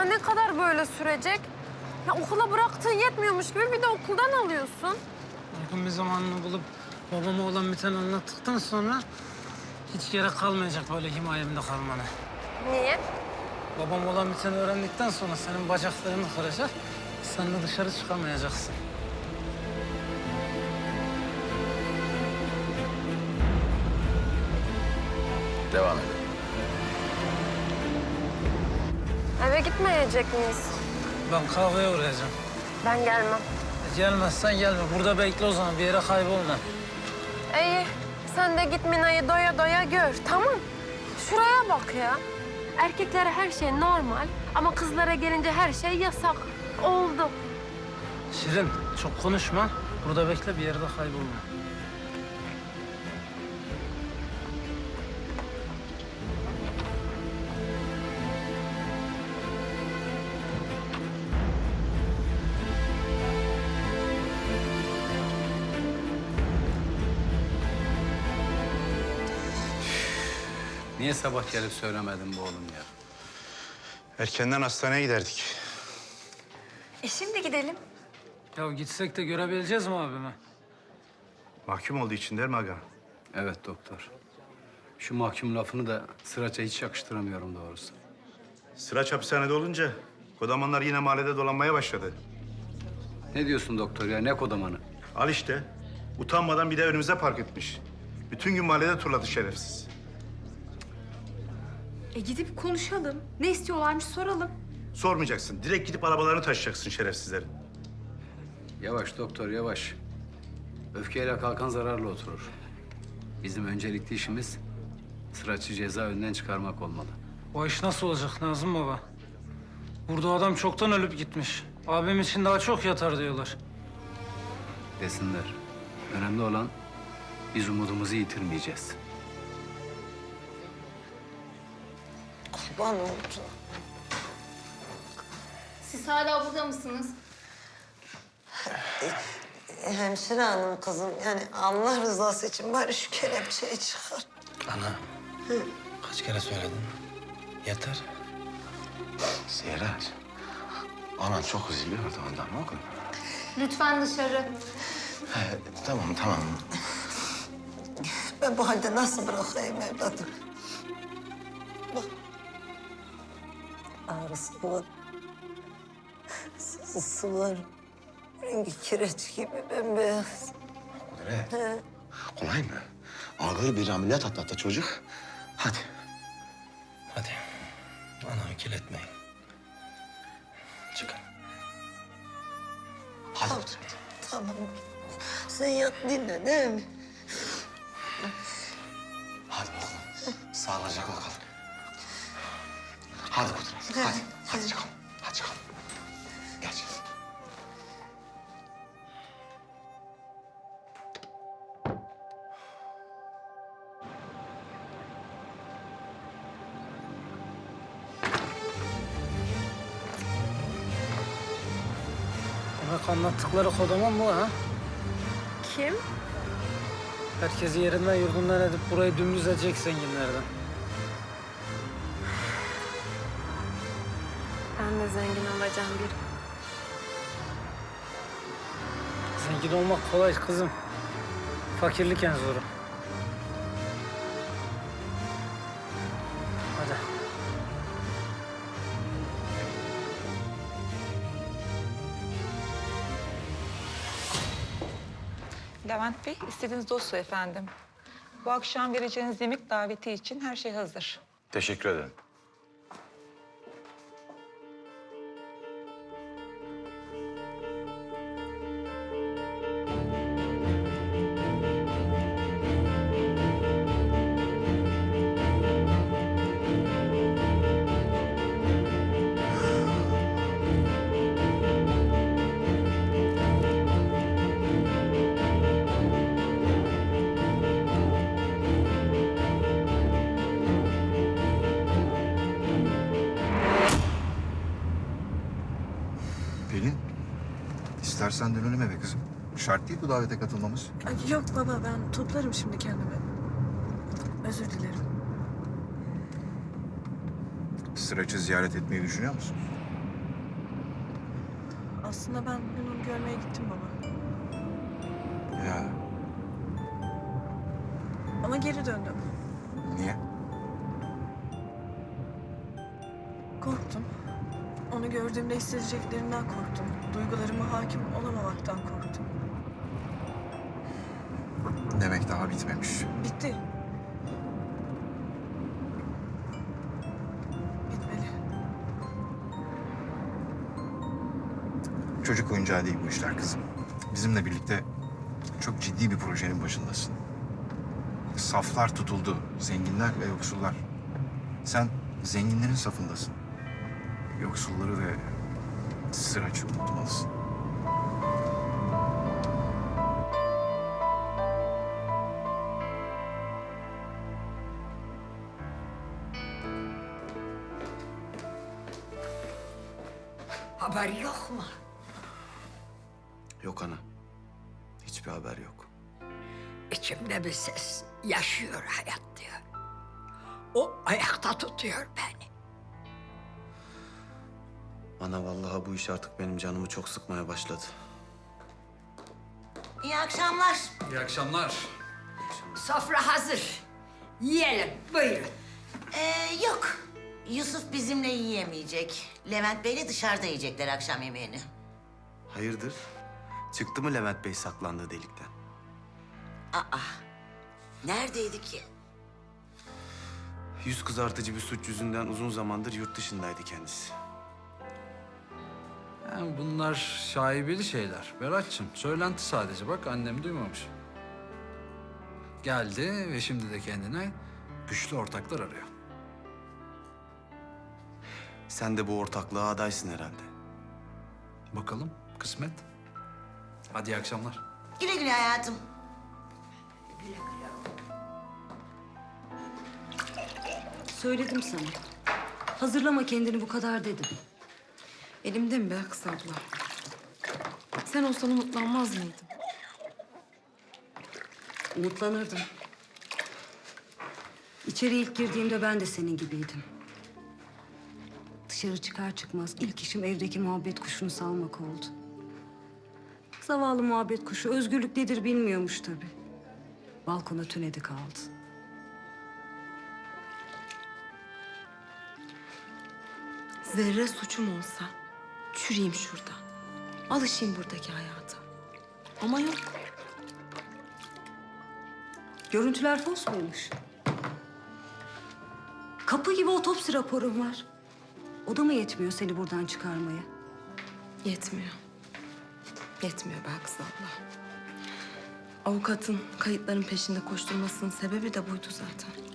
Daha ne kadar böyle sürecek? Ya okula bıraktığın yetmiyormuş gibi bir de okuldan alıyorsun. Uygun bir zamanını bulup babama olan biteni anlattıktan sonra hiç gerek kalmayacak böyle himayemde kalmana. Niye? Babam olan biteni öğrendikten sonra senin bacaklarını kıracak, sen de dışarı çıkamayacaksın. Devam edin. Eve gitmeyecek miyiz? Ben kahveye uğrayacağım. Ben gelmem. E, Gelmezsen gelme. Burada bekle o zaman. Bir yere kaybolma. İyi. Sen de git Mina'yı doya doya gör. Tamam. Şuraya bak ya. Erkeklere her şey normal ama kızlara gelince her şey yasak. Oldu. Şirin, çok konuşma. Burada bekle, bir yerde kaybolma. Niye sabah gelip söylemedin bu oğlum ya? Erkenden hastaneye giderdik. E şimdi gidelim. Ya gitsek de görebileceğiz mi abimi? Mahkum olduğu için der mi aga? Evet doktor. Şu mahkum lafını da sıraça hiç yakıştıramıyorum doğrusu. Sıra hapishanede olunca kodamanlar yine mahallede dolanmaya başladı. Ne diyorsun doktor ya? Ne kodamanı? Al işte. Utanmadan bir de önümüze park etmiş. Bütün gün mahallede turladı şerefsiz. E gidip konuşalım. Ne istiyorlarmış soralım. Sormayacaksın. Direkt gidip arabalarını taşıyacaksın şerefsizlerin. Yavaş doktor yavaş. Öfkeyle kalkan zararla oturur. Bizim öncelikli işimiz sıraçı cezaevinden çıkarmak olmalı. O iş nasıl olacak Nazım Baba? Burada adam çoktan ölüp gitmiş. Abim için daha çok yatar diyorlar. Desinler. Önemli olan biz umudumuzu yitirmeyeceğiz. Kurban oldu. Siz hala burada mısınız? Hemşire hanım kızım yani Allah rızası için bari şu kelepçeyi çıkar. Ana, kaç kere söyledin? Yeter. Seyret. Anan çok üzülüyordu ondan oğlum. Lütfen dışarı. He, tamam tamam. Ben bu halde nasıl bırakayım evladım? Bak. Ağrısı var. Sızısı var. Rengi kireç gibi bembeyaz. Kudret. Kolay mı? Ağır bir ameliyat atlattı çocuk. Hadi. Hadi. Anamı kirletmeyin. Çıkın. Hadi Tamam. Kudret. Tamam. Sen yat dinle değil mi? Hadi bakalım. Sağlıcakla kalın. Hadi Kudret. Hadi. Hadi çıkalım. Hadi çıkalım. Geç. Demek anlattıkları kodaman bu ha? Kim? Herkesi yerinden yurdundan edip burayı dümdüz edecek zenginlerden. De zengin olacağım bir. Zengin olmak kolay kızım. Fakirlik en zoru. Hadi. Levent Bey, istediğiniz dosya efendim. Bu akşam vereceğiniz yemek daveti için her şey hazır. Teşekkür ederim. Pelin, istersen dönelim eve kızım. Şart değil bu davete katılmamız. Ay, yok baba ben toplarım şimdi kendimi. Özür dilerim. Sıraç'ı ziyaret etmeyi düşünüyor musun? Aslında ben dün onu görmeye gittim baba. Ya Ama geri döndüm. Gördüğümde hissedeceklerinden korktum. Duygularıma hakim olamamaktan korktum. Demek daha bitmemiş. Bitti. Bitmeli. Çocuk oyuncağı değil bu işler kızım. Bizimle birlikte çok ciddi bir projenin başındasın. Saflar tutuldu. Zenginler ve yoksullar. Sen zenginlerin safındasın. Yoksulları ve sıracı unutmalısın. Haber yok mu? Yok ana. Hiçbir haber yok. İçimde bir ses yaşıyor hayat diyor. O ayakta tutuyor beni. Ana vallahi bu iş artık benim canımı çok sıkmaya başladı. İyi akşamlar. İyi akşamlar. Sofra hazır. Yiyelim. Buyurun. Ee, yok. Yusuf bizimle yiyemeyecek. Levent Bey'le dışarıda yiyecekler akşam yemeğini. Hayırdır? Çıktı mı Levent Bey saklandığı delikten? Aa, neredeydi ki? Yüz kızartıcı bir suç yüzünden uzun zamandır yurt dışındaydı kendisi. Yani bunlar şaibeli şeyler. Berat'cığım söylenti sadece bak annem duymamış. Geldi ve şimdi de kendine güçlü ortaklar arıyor. Sen de bu ortaklığa adaysın herhalde. Bakalım kısmet. Hadi iyi akşamlar. Güle güle hayatım. Söyledim sana. Hazırlama kendini bu kadar dedim. Elimde mi be kız abla? Sen olsan umutlanmaz mıydın? Umutlanırdım. İçeri ilk girdiğimde ben de senin gibiydim. Dışarı çıkar çıkmaz ilk işim evdeki muhabbet kuşunu salmak oldu. Zavallı muhabbet kuşu özgürlük nedir bilmiyormuş tabii. Balkona tünedi kaldı. Zerre suçum olsa çürüyeyim şurada. Alışayım buradaki hayata. Ama yok. Görüntüler fos muymuş? Kapı gibi otopsi raporum var. O da mı yetmiyor seni buradan çıkarmaya? Yetmiyor. Yetmiyor be kız abla. Avukatın kayıtların peşinde koşturmasının sebebi de buydu zaten.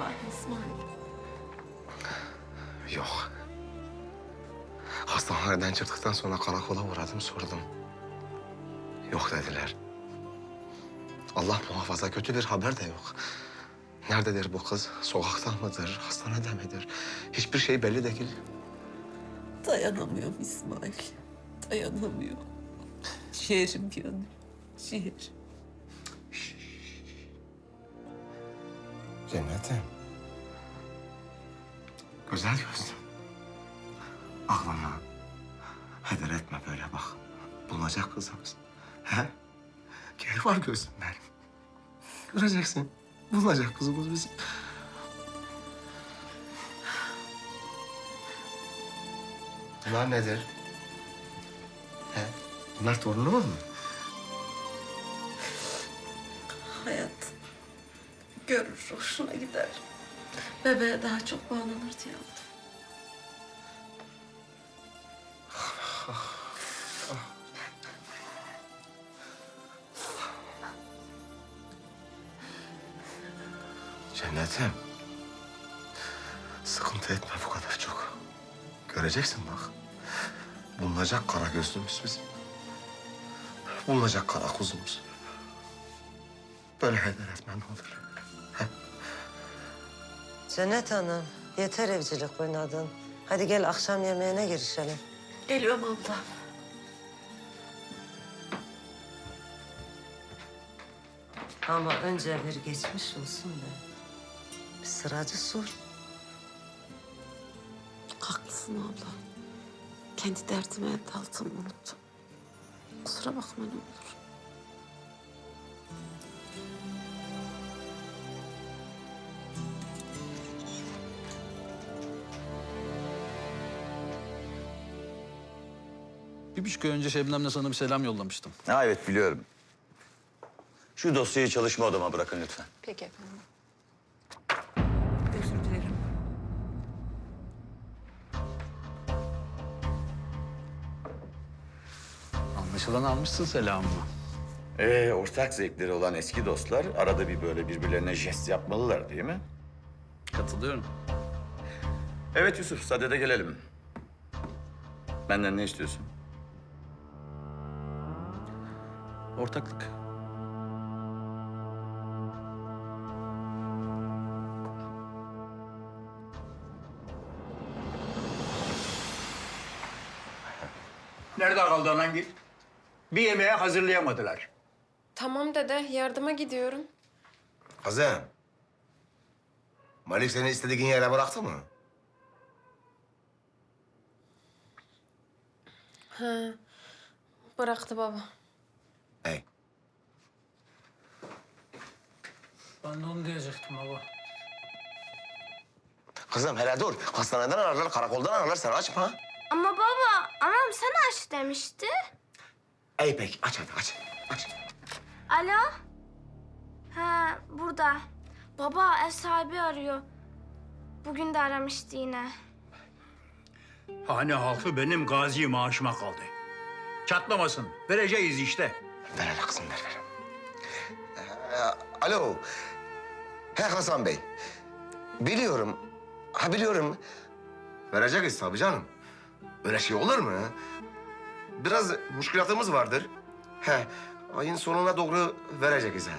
Var mı İsmail? Yok. Hastaneden çıktıktan sonra karakola uğradım sordum. Yok dediler. Allah muhafaza kötü bir haber de yok. Nerededir bu kız? Sokakta mıdır? Hastanede midir? Hiçbir şey belli değil. Dayanamıyorum İsmail. Dayanamıyorum. Ciğerim yanıyor. Ciğer. Cennetim. Güzel gözlüm. Aklına heder etme böyle bak. Bulunacak kızımız. He? Gel var gözüm benim. Göreceksin. Bulunacak kızımız bizim. Bunlar nedir? He? Bunlar torunumuz mu? Görür, hoşuna gider. Bebeğe daha çok bağlanır diye aldım. Cennetim. Sıkıntı etme bu kadar çok. Göreceksin bak. Bulunacak kara gözlümüz bizim. Bulunacak kara kuzumuz. Böyle heder etme ne olur. Cennet Hanım, yeter evcilik oynadın. Hadi gel akşam yemeğine girişelim. Geliyorum abla. Ama önce bir geçmiş olsun be. Bir sıracı sor. Haklısın abla. Kendi derdime daldım unuttum. Kusura bakma ne olur. Bir buçuk ay önce Şebnem'le sana bir selam yollamıştım. Ha evet biliyorum. Şu dosyayı çalışma odama bırakın lütfen. Peki efendim. Özür dilerim. Anlaşılan almışsın selamımı. Ee, ortak zevkleri olan eski dostlar arada bir böyle birbirlerine jest yapmalılar değil mi? Katılıyorum. Evet Yusuf, sadede gelelim. Benden ne istiyorsun? Ortaklık. Nerede kaldı anan git? Bir yemeğe hazırlayamadılar. Tamam dede yardıma gidiyorum. Kızım. Malik seni istediğin yere bıraktı mı? Ha, bıraktı baba. Ben de onu diyecektim baba. Kızım hele dur. Hastaneden ararlar, karakoldan ararlar. Sen açma. Ama baba, anam sen aç demişti. Ey peki aç hadi aç. Aç. Alo? Ha, burada. Baba ev sahibi arıyor. Bugün de aramıştı yine. Hane halkı benim gazi maaşıma kaldı. Çatlamasın. Vereceğiz işte. Ver hele kızım ver ver. Ee, alo. He Hasan Bey. Biliyorum. Ha biliyorum. Vereceğiz tabii canım. Öyle şey olur mu? Biraz müşkülatımız vardır. He. Ayın sonuna doğru vereceğiz ha.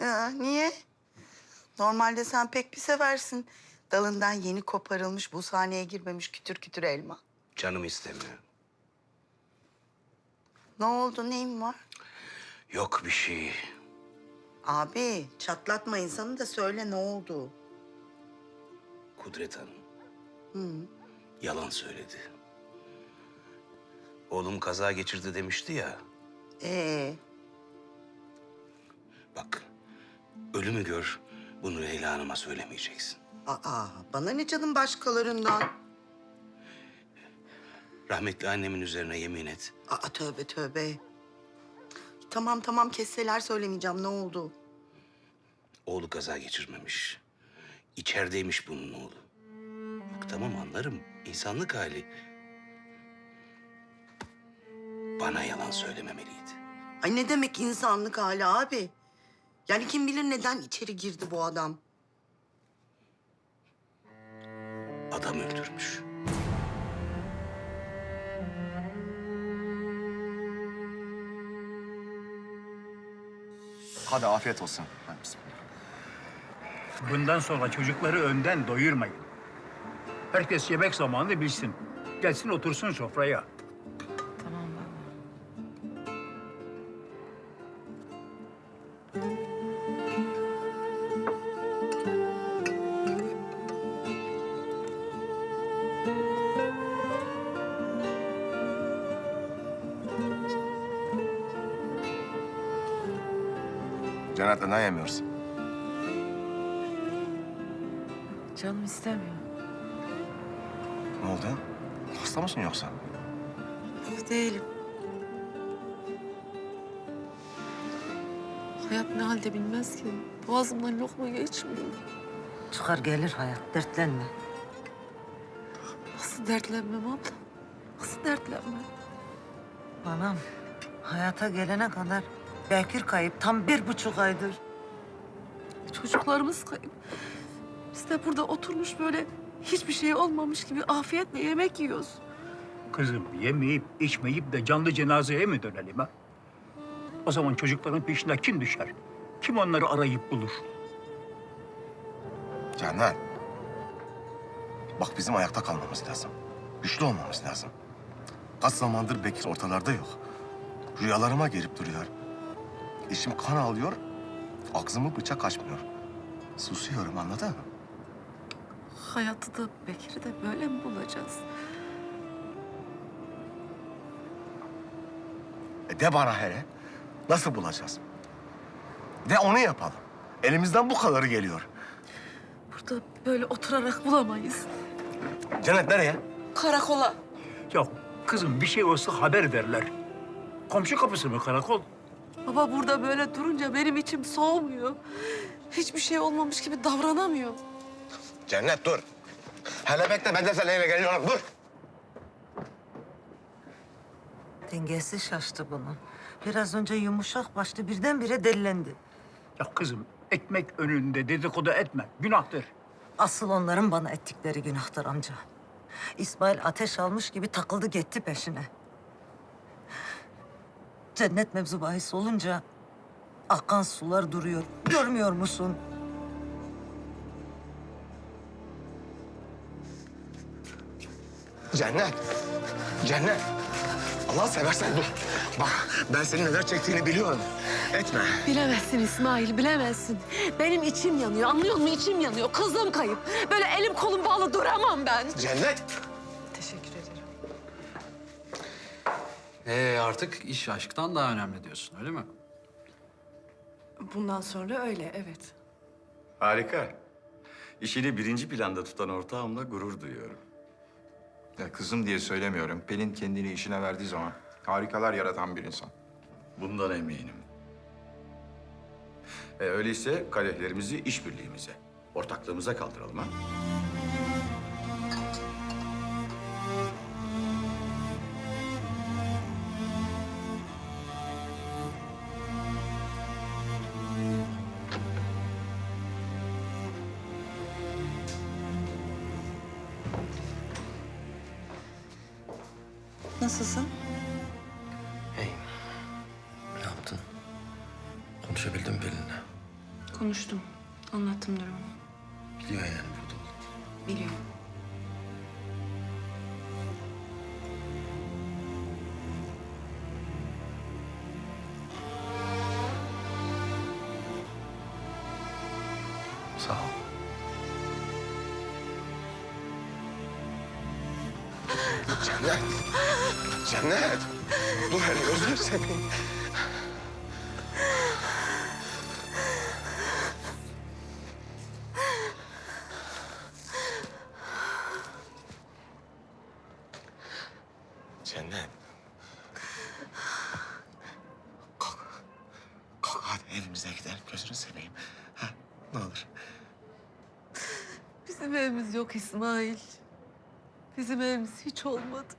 Ya, niye? Normalde sen pek bir seversin. Dalından yeni koparılmış, bu sahneye girmemiş kütür kütür elma. Canım istemiyor. Ne oldu, neyin var? Yok bir şey. Abi, çatlatma insanı da söyle ne oldu? Kudret Hanım Hı. yalan söyledi. Oğlum kaza geçirdi demişti ya. Ee, Bak ölümü gör bunu Leyla Hanım'a söylemeyeceksin. Aa, bana ne canım başkalarından? Rahmetli annemin üzerine yemin et. Aa, tövbe tövbe. Tamam tamam kesseler söylemeyeceğim, ne oldu? Oğlu kaza geçirmemiş. İçerideymiş bunun oğlu. Bak tamam anlarım. insanlık hali. Bana yalan söylememeliydi. Ay ne demek insanlık hali abi? Yani kim bilir neden içeri girdi bu adam? Adam öldürmüş. Hadi afiyet olsun. Hadi bismillah. Bundan sonra çocukları önden doyurmayın. Herkes yemek zamanını bilsin. Gelsin otursun sofraya. Cennet ne yemiyorsun? Canım istemiyor. Ne oldu? Hasta mısın yoksa? Değilim. Hayat ne halde bilmez ki. Boğazımdan lokma geçmiyor. Çıkar gelir hayat, dertlenme. Nasıl dertlenmem abla? Kız dertlenme. Anam hayata gelene kadar Bekir kayıp tam bir buçuk aydır. Çocuklarımız kayıp. Biz de burada oturmuş böyle hiçbir şey olmamış gibi afiyetle yemek yiyoruz. Kızım yemeyip içmeyip de canlı cenazeye mi dönelim ha? O zaman çocukların peşine kim düşer? Kim onları arayıp bulur? Cennet. Bak bizim ayakta kalmamız lazım. Güçlü olmamız lazım. Kaç zamandır Bekir ortalarda yok. Rüyalarıma gelip duruyor. İşim kan alıyor, ağzımı bıçak açmıyor. Susuyorum anladın mı? Hayatı da Bekir'i de böyle mi bulacağız? E de bana hele. Nasıl bulacağız? De onu yapalım. Elimizden bu kadarı geliyor. Burada böyle oturarak bulamayız. Cennet nereye? Karakola. Ya kızım bir şey olsa haber verler. Komşu kapısı mı karakol? Baba burada böyle durunca benim içim soğumuyor. Hiçbir şey olmamış gibi davranamıyorum. Cennet dur. Hele bekle ben de seninle geliyorum dur. Dengesi şaştı bunun. Biraz önce yumuşak başlı birdenbire delilendi. Ya kızım ekmek önünde dedikodu etme. Günahtır. Asıl onların bana ettikleri günahtır amca. İsmail ateş almış gibi takıldı gitti peşine. Cennet mevzu bahis olunca akan sular duruyor. Görmüyor musun? Cennet. Cennet. Allah seversen dur. Bak ben senin neler çektiğini biliyorum. Etme. Bilemezsin İsmail, bilemezsin. Benim içim yanıyor, anlıyor musun? İçim yanıyor. Kızım kayıp. Böyle elim kolum bağlı duramam ben. Cennet. Ee artık iş aşktan daha önemli diyorsun öyle mi? Bundan sonra öyle, evet. Harika. İşini birinci planda tutan ortağımla gurur duyuyorum. Ya kızım diye söylemiyorum. Pelin kendini işine verdiği zaman harikalar yaratan bir insan. Bundan eminim. E, öyleyse kadehlerimizi işbirliğimize, ortaklığımıza kaldıralım ha. Cennet. Cennet. Dur hele gözünü seveyim. Cennet. Kalk. Kalk hadi evimize gidelim gözünü seveyim. Ha, ne olur. Bizim evimiz yok İsmail. Bizim evimiz hiç olmadı.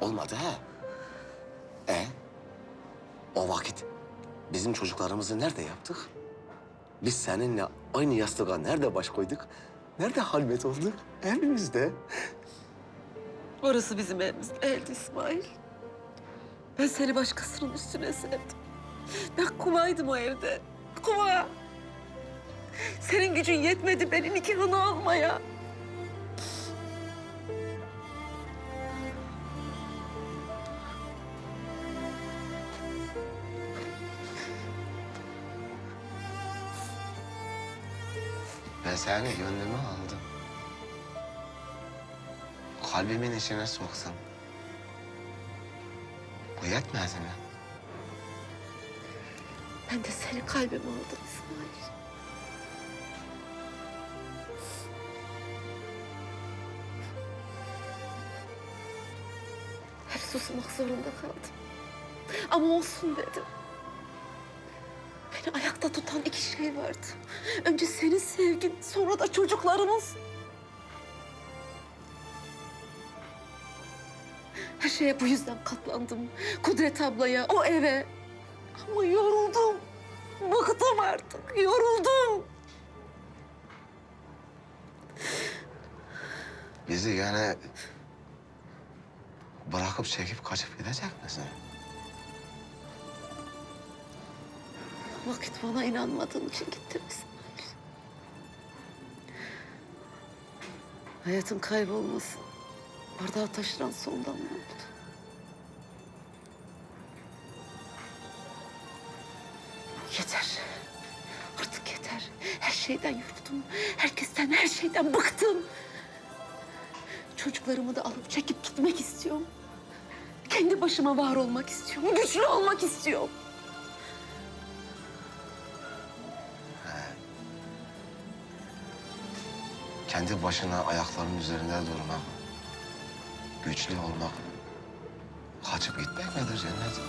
Olmadı ha? E? O vakit bizim çocuklarımızı nerede yaptık? Biz seninle aynı yastığa nerede baş koyduk? Nerede halvet olduk? Evimizde. Orası bizim evimiz değildi İsmail. Ben seni başkasının üstüne sevdim. Ben kumaydım o evde. Kuma. Senin gücün yetmedi beni nikahını almaya. Ben seni gönlüme aldım. Kalbimin içine soktum. Bu yetmez mi? Ben de seni kalbime aldım İsmail. susmak zorunda kaldım. Ama olsun dedim. Beni ayakta tutan iki şey vardı. Önce senin sevgin, sonra da çocuklarımız. Her şeye bu yüzden katlandım. Kudret ablaya, o eve. Ama yoruldum. Bıktım artık, yoruldum. Bizi yani bırakıp çekip kaçıp gidecek misin? Vakit bana inanmadığın için gittim İsmail. Hayatın kaybolması bardağı taşıran son damla oldu. Yeter. Artık yeter. Her şeyden yoruldum. Herkesten, her şeyden bıktım. Çocuklarımı da alıp çekip gitmek istiyorum. Kendi başıma var olmak istiyorum. Güçlü olmak istiyorum. Kendi başına ayaklarının üzerinde durmak, güçlü olmak, kaçıp gitmek midir cennet?